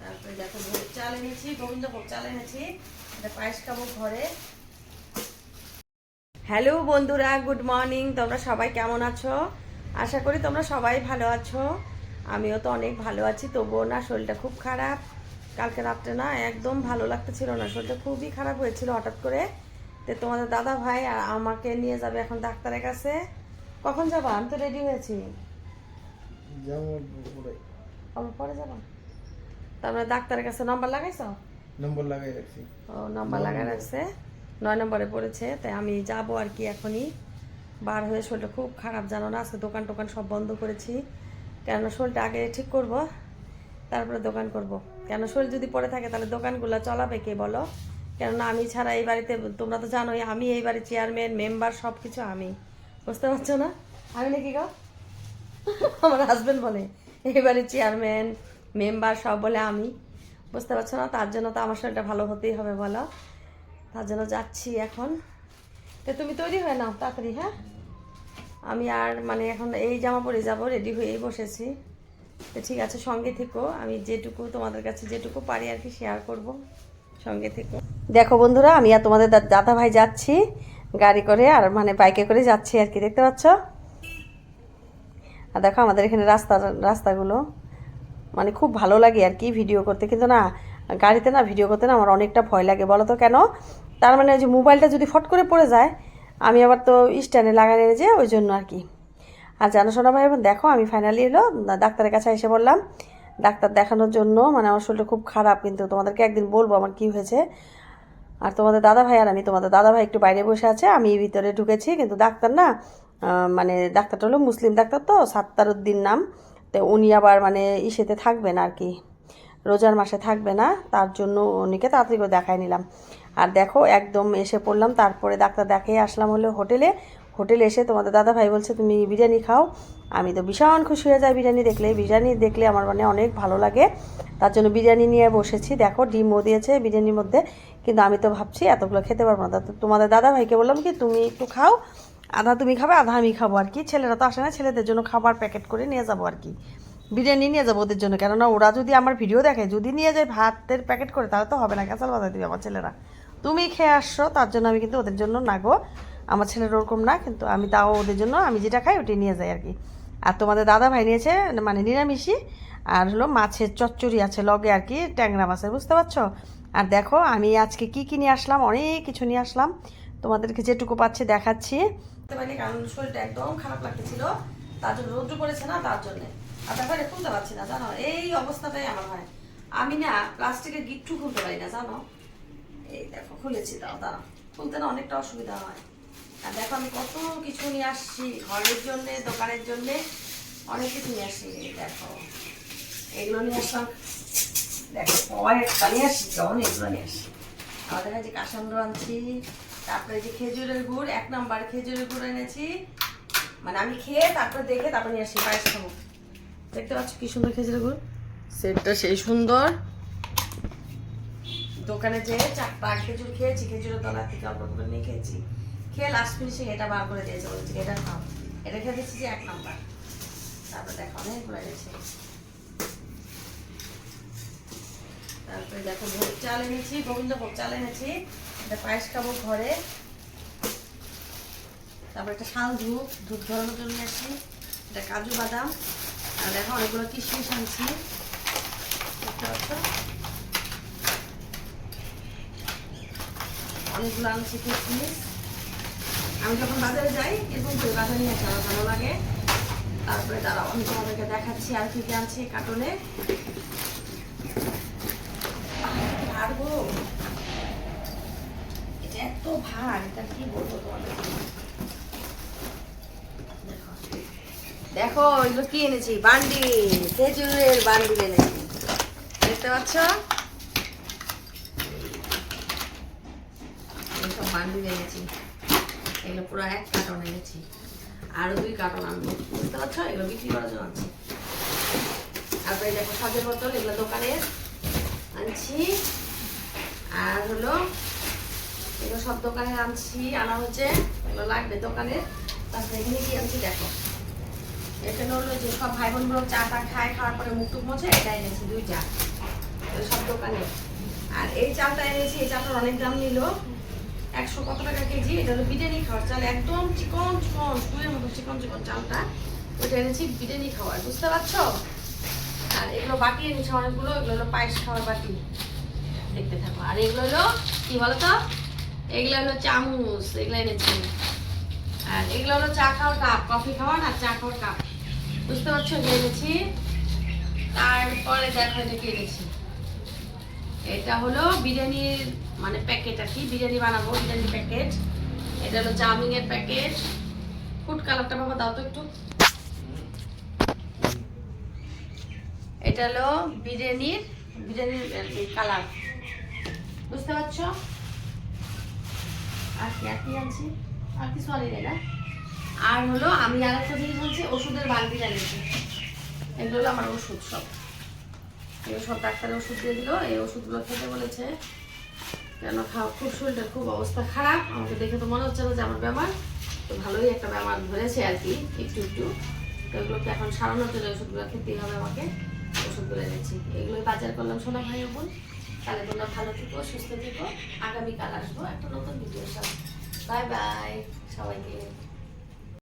তারপরে দেখো চাল এনেছি গোবিন্দভোগ চাল এনেছি। এটা পায়েস খাব ঘরে। হ্যালো বন্ধুরা, গুড মর্নিং। তোমরা সবাই কেমন আছো? আশা করি তোমরা সবাই ভালো আছো। আমিও তো অনেক ভালো আছি, তবুও না শরীরটা খুব খারাপ। কালকে রাত্রে না একদম ভালো লাগতেছিল না, শরীরটা খুবই খারাপ হয়েছিল হঠাৎ করে। তো তোমাদের দাদা ভাই আর আমাকে নিয়ে যাবে এখন ডাক্তারের কাছে। কখন যাবা? আমি তো রেডি হয়েছি। পরে। যাবা? তারপরে ডাক্তারের কাছে নাম্বার লাগাইছো? নম্বর লাগাই রাখছি। ও নাম্বার লাগাই রাখছে। নয় নম্বরে পড়েছে তাই আমি যাব আর কি এখনই। বার হয়ে শরীরটা খুব খারাপ জানো না? আজকে দোকান টোকান সব বন্ধ করেছি। কেন শরীরটা আগে ঠিক করব তারপরে দোকান করব। কেন শরীর যদি পড়ে থাকে তাহলে দোকানগুলো চলাবে কে বলো? কেননা আমি ছাড়া এই বাড়িতে, তোমরা তো জানোই, আমি এই বাড়ির চেয়ারম্যান মেম্বার সব কিছু আমি। বুঝতে পারছ না? আমি নাকি গো? আমার হাজবেন্ড বলে, এই বাড়ির চেয়ারম্যান মেম্বার সব বলে আমি। বুঝতে পারছ না? তার জন্য তো আমার শরীরটা ভালো হতেই হবে, বলো। তার জন্য যাচ্ছি এখন। তো তুমি তৈরি হয়ে নাও, তাড়াতাড়ি হ্যাঁ? আমি আর মানে এখন এই জামা পরে যাব রেডি হয়েই বসেছি। তো ঠিক আছে, সঙ্গে থেকো। আমি যেটুকু তোমাদের কাছে যেটুকু পারি আর কি শেয়ার করব। সঙ্গে থেকো। দেখো বন্ধুরা, আমি আর তোমাদের দাদা ভাই যাচ্ছি। গাড়ি করে আর মানে বাইকে করে যাচ্ছি আর কি, দেখতে পাচ্ছ? আর দেখো আমাদের এখানে রাস্তা, রাস্তাগুলো। মানে খুব ভালো লাগে আর কি ভিডিও করতে। কিন্তু না, গাড়িতে না ভিডিও করতে না আমার অনেকটা ভয় লাগে বলো তো কেন? তার মানে ওই যে মোবাইলটা যদি ফট করে পড়ে যায়, আমি আবার তো স্ট্যান্ডে লাগানো যে, ওই জন্য আর কি। আর জানো শোনা ভাই, দেখো আমি ফাইনালি এলো ডাক্তারের কাছে এসে বললাম ডাক্তার দেখানোর জন্য মানে আমার শরীরটা খুব খারাপ, কিন্তু তোমাদেরকে একদিন বলব আমার কি হয়েছে। আর তোমাদের দাদা ভাই আর আমি, তোমাদের দাদা ভাই একটু বাইরে বসে আছে, আমি ভিতরে ঢুকেছি, কিন্তু ডাক্তার না মানে ডাক্তারটা হলো মুসলিম ডাক্তার তো সাত্তারুদ্দিন নাম। তো উনি আবার মানে ইসেতে থাকবেন আর কি, রোজার মাসে থাকবে না, তার জন্য উনিকে তাড়াতাড়ি করে দেখাই নিলাম। আর দেখো, একদম এসে পড়লাম। তারপরে ডাক্তার দেখিয়ে আসলাম হলো হোটেলে। হোটেলে এসে তোমাদের দাদা ভাই বলছে, তুমি বিরিয়ানি খাও। আমি তো ভীষণ খুশি হয়ে যাই বিরিয়ানি দেখলে। বিরিয়ানি দেখলে আমার মানে অনেক ভালো লাগে। তার জন্য বিরিয়ানি নিয়ে বসেছি। দেখো ডিমও দিয়েছে বিরিয়ানির মধ্যে। কিন্তু আমি তো ভাবছি, এতগুলো খেতে পারব না। তোমাদের দাদা ভাইকে বললাম কি, তুমি একটু খাও। আধা তুমি খাবে, আধা আমি খাব আর কি। ছেলেরা তো আসে না, ছেলেদের জন্য খাবার প্যাকেট করে নিয়ে যাব আর কি। বিরিয়ানি নিয়ে যাব ওদের জন্য। কেননা ওরা যদি আমার ভিডিও দেখে, যদি নিয়ে যায় ভাতের প্যাকেট করে, তাহলে তো হবে না। ক্যাসাল বাজার দিবে আমার ছেলেরা। তুমি খেয়ে আসছো, তার জন্য আমি কিন্তু ওদের জন্য না গো। আমার ছেলের ওরকম না, কিন্তু আমি তাও ওদের জন্য, আমি যেটা খাই ওটি নিয়ে যাই আর কি আর তোমাদের দাদা ভাই নিয়েছে মানে নিরামিষই। আর হলো মাছের চচ্চড়ি আছে লগে আর কি ট্যাংরা মাছের, বুঝতে পারছ? আর দেখো, আমি আজকে কি কি নিয়ে আসলাম, অনেক কিছু নিয়ে আসলাম। তোমাদেরকে যেটুকু পাচ্ছি দেখাচ্ছি। কারণ শরীরটা একদম খারাপ লাগতেছিল। তার জন্য রৌদ্র পড়েছে না, তার জন্য। আর ব্যাপারে খুলতে পারছি না, জানো? এই অবস্থাটাই আমার হয়। আমি না প্লাস্টিকের গিট্টু খুলতে পারি না, জানো? এই দেখো, খুলেছি, দাও, দাঁড়াও। খুলতে না অনেকটা অসুবিধা হয়। আর দেখো, আমি কত কিছু নিয়ে আসছি, ঘরের জন্যে, দোকানের জন্যে, অনেক কিছু নিয়ে আসি দেখো। এগুলো নিয়ে আসলাম। দেখো কয়েকটা নিয়ে আসছি, কেমন এগুলো নিয়ে আসি আমাদের কাছে কাসান্দ আনছি, তারপরে যে খেজুরের গুড়, এক নাম্বার খেজুরের গুড় এনেছি। মানে আমি খেয়ে তারপরে দেখে তারপরে নিয়ে আসছি পায়েস খাব। দেখতে পাচ্ছ কি সুন্দর খেজুরের গুড় সেটটা সেই সুন্দর। দোকানে যে চারটা খেজুর খেয়েছি খেজুরের তলা থেকে অল্প করে নিয়ে খেয়েছি। খেয়ে লাস্ট ফিনিশিং এটা বার করে দিয়েছে বলছি এটা খাও। এটা খেয়ে দিচ্ছি যে এক নাম্বার। তারপরে দেখো অনেকগুলো এনেছি তারপরে দেখো ভোগ চাল এনেছি গোবিন্দ ভোগ চাল এনেছি। এটা পায়েস খাব ঘরে। তারপরে একটা শাল ধূপ ধূপ ধরানোর জন্য নিয়েছি এটা কাজু বাদাম। আর দেখো, অনেকগুলো কিশমিশ আনছি। অনেকগুলো আনছি কিশমিশ। আমি যখন বাজারে যাই, এরকম করে বাজারে নিয়ে আসা ভালো লাগে। তারপরে দাঁড়াও আমি তোমাদেরকে দেখাচ্ছি আর কি কি আনছি কার্টনে। গো। এটা এত ভার, এটা কি বলব তোমাদের দেখো। দেখো এগুলো কি এনেছি? বান্ডিল খেজুরের বান্ডিল এনেছি। দেখতে পাচ্ছ? এইসব বান্ডিল এনেছি। এগুলো পুরো এক কার্টন এনেছি। আরও দুই কার্টন আনব। বুঝতে পারছ? এগুলো বিক্রি করার জন্য আনছি। তারপরে দেখো সাজের বোতল, এগুলো দোকানের আনছি। আর হলো, এগুলো সব দোকানে আনছি। আনা হচ্ছে এগুলো লাগবে দোকানের তারপরে এখানে কি আনছি দেখো। এখানে হলো যে সব ভাই বোনগুলো চা টা খায়, খাওয়ার পরে মুখ টুক মোছে, এটা এনেছি দুইটা এগুলো সব দোকানে। আর এই চালটা এনেছি, এই চালটার অনেক দাম নিল। একশো কত টাকা কেজি? এটা হলো বিরিয়ানি খাওয়ার চাল, একদম চিকন চিকন স্কুলের মতো চিকন চিকন চালটা। ওইটা এনেছি বিরিয়ানি খাওয়ার, বুঝতে পারছ? আর এগুলো বাটি এনেছি অনেকগুলো, এগুলো হলো পায়েস খাওয়ার বাটি। দেখতে থাকো। আর এগুলো হলো, কি বলো তো এগুলো হলো চামচ, এগুলো এনেছি। আর এগুলো হলো চা খাওয়ার কাপ, কফি খাওয়ার আর চা খাওয়ার কাপ। বুঝতে পারছ? যে তারপরে দেখো এটা কি এটা হলো বিরিয়ানির মানে প্যাকেট আর কি। বিরিয়ানি বানাবো বিরিয়ানির প্যাকেট এটা হলো চাউমিনের প্যাকেট ফুড কালারটা বাবা দাও তো একটু। এটা হলো বিরিয়ানির বিরিয়ানির কালার বুঝতে পারছ? আর কি আর কি আনছি? আর কিছু আনি না? আর হলো আমি আর একটা জিনিস আনছি ওষুধের বালতি জানিয়েছি এগুলো হলো আমার ওষুধ সব। এই সব ডাক্তারের ওষুধ দিয়ে দিল, এই ওষুধগুলো খেতে বলেছে, কেন খাওয়া খুব শরীরটা খুব অবস্থা খারাপ। আমাকে দেখে তো মনে হচ্ছে না যে আমার বেমার। তো ভালোই একটা বেমার ধরেছে আর কি, একটু একটু। তো এগুলোকে এখন সারানোর জন্য ওষুধগুলো খেতেই হবে আমাকে। ওষুধগুলো এনেছি। এগুলোই বাজার করলাম সোনা ভাই বোন। তাহলে তোমরা ভালো থেকো, সুস্থ থেকো। আগামীকাল আসব একটা নতুন ভিডিও সব বাই বাই সবাইকে।